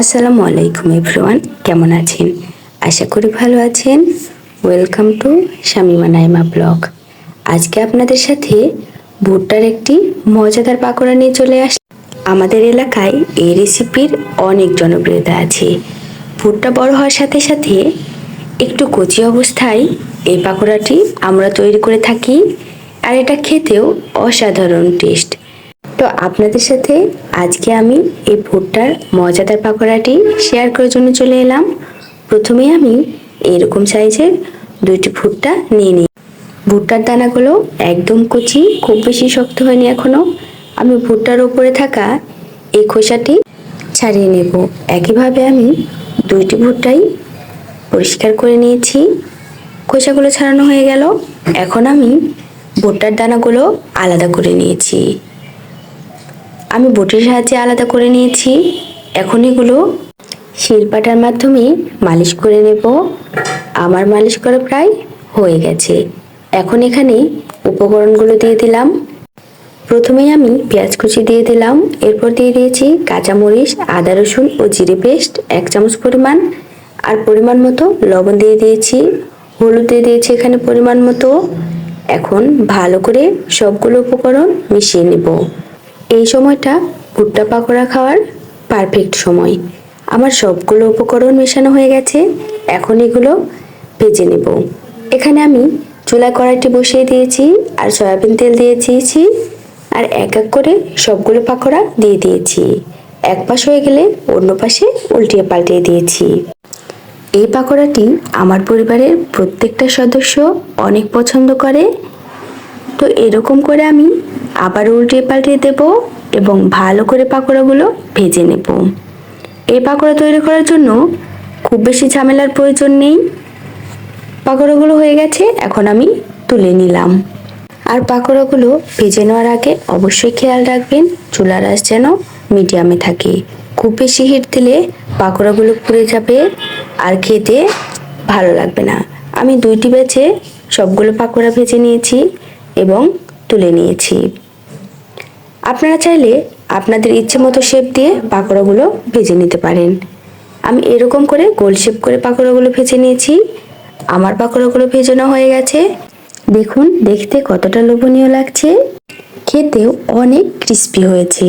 আসসালামু আলাইকুম এভরিওয়ান, কেমন আছেন? আশা করি ভালো আছেন। Welcome to Shamima Naima blog. আজকে আপনাদের সাথে ভুট্টার একটি মজাদার পাকোড়া নিয়ে চলে আস আমাদের এলাকায় এই রেসিপির অনেক জনপ্রিয়তা আছে। ভুট্টা বড় হওয়ার সাথে সাথে একটু কচি অবস্থায় এই পাকোড়াটি আমরা তৈরি করে থাকি, আর এটা খেতেও অসাধারণ টেস্ট। তো আপনাদের সাথে আজকে আমি এই ভুট্টার মজাদার পাকোড়াটি শেয়ার করার জন্য চলে এলাম। প্রথমে আমি এরকম সাইজের দুইটি ভুট্টা নিয়ে নিই। ভুট্টার দানাগুলো একদম কচি, খুব বেশি শক্ত হয়নি এখনও আমি ভুট্টার উপরে থাকা এই খোসাটি ছাড়িয়ে নেব। একইভাবে আমি দুইটি ভুট্টাই পরিষ্কার করে নিয়েছি। খোসাগুলো ছাড়ানো হয়ে গেল। এখন আমি ভুট্টার দানাগুলো আলাদা করে নিয়েছি। আমি বটির সাহায্যে আলাদা করে নিয়েছি। এখন এগুলো শিলপাটার মাধ্যমে মালিশ করে নেব। আমার মালিশ করা প্রায় হয়ে গেছে। এখন এখানে উপকরণগুলো দিয়ে দিলাম। প্রথমেই আমি পেঁয়াজ কুচি দিয়ে দিলাম। এরপর দিয়ে দিয়েছি কাঁচামরিচ, আদা রসুন ও জিরে পেস্ট, এক চামচ পরিমাণ। আর পরিমাণ মতো লবণ দিয়ে দিয়েছি। হলুদ দিয়ে দিয়েছি এখানে পরিমাণ মতো। এখন ভালো করে সবগুলো উপকরণ মিশিয়ে নেব। এই সময়টা ভুট্টা পাকোড়া খাওয়ার পারফেক্ট সময়। আমার সবগুলো উপকরণ মেশানো হয়ে গেছে, এখন এগুলো ভেজে নেব। এখানে আমি চুলায় কড়াইটি বসিয়ে দিয়েছি, আর সয়াবিন তেল দিয়ে দিয়েছি, আর এক এক করে সবগুলো পাকোড়া দিয়ে দিয়েছি। এক পাশ হয়ে গেলে অন্য পাশে উল্টিয়ে পাল্টিয়ে দিয়েছি। এই পাকোড়াটি আমার পরিবারের প্রত্যেকটা সদস্য অনেক পছন্দ করে। তো এরকম করে আমি আবার উল্টিয়ে পাল্টিয়ে দেব এবং ভালো করে পাকোড়াগুলো ভেজে নেব। এই পাকোড়া তৈরি করার জন্য খুব বেশি ঝামেলার প্রয়োজন নেই। পাকোড়াগুলো হয়ে গেছে, এখন আমি তুলে নিলাম। আর পাকোড়াগুলো ভেজে নেওয়ার আগে অবশ্যই খেয়াল রাখবেন, চুলার আঁচ যেন মিডিয়ামে থাকে। খুব বেশি হিট দিলে পাকোড়াগুলো পুড়ে যাবে আর খেতে ভালো লাগবে না। আমি দুইটি বেছে সবগুলো পাকোড়া ভেজে নিয়েছি এবং তুলে নিয়েছি। আপনারা চাইলে আপনাদের ইচ্ছে মতো শেপ দিয়ে পাকোড়াগুলো ভেজে নিতে পারেন। আমি এরকম করে গোল শেপ করে পাকোড়াগুলো ভেজে নিয়েছি। আমার পাকোড়াগুলো ভেজানো হয়ে গেছে। দেখুন, দেখতে কতটা লোভনীয় লাগছে। খেতেও অনেক ক্রিস্পি হয়েছে।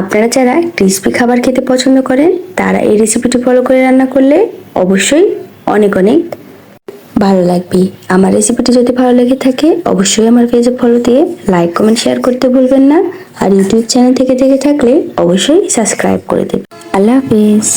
আপনারা যারা ক্রিস্পি খাবার খেতে পছন্দ করেন, তারা এই রেসিপিটি ফলো করে রান্না করলে অবশ্যই অনেক অনেক ভালো লাগবে। আমার রেসিপিটি যদি ভালো লেগে থাকে, অবশ্যই আমার পেজে ফলো দিয়ে লাইক কমেন্ট শেয়ার করতে ভুলবেন না। আর ইউটিউব চ্যানেল থেকে থেকে থাকলে অবশ্যই সাবস্ক্রাইব করে দেবে আল্লাহ হাফিজ।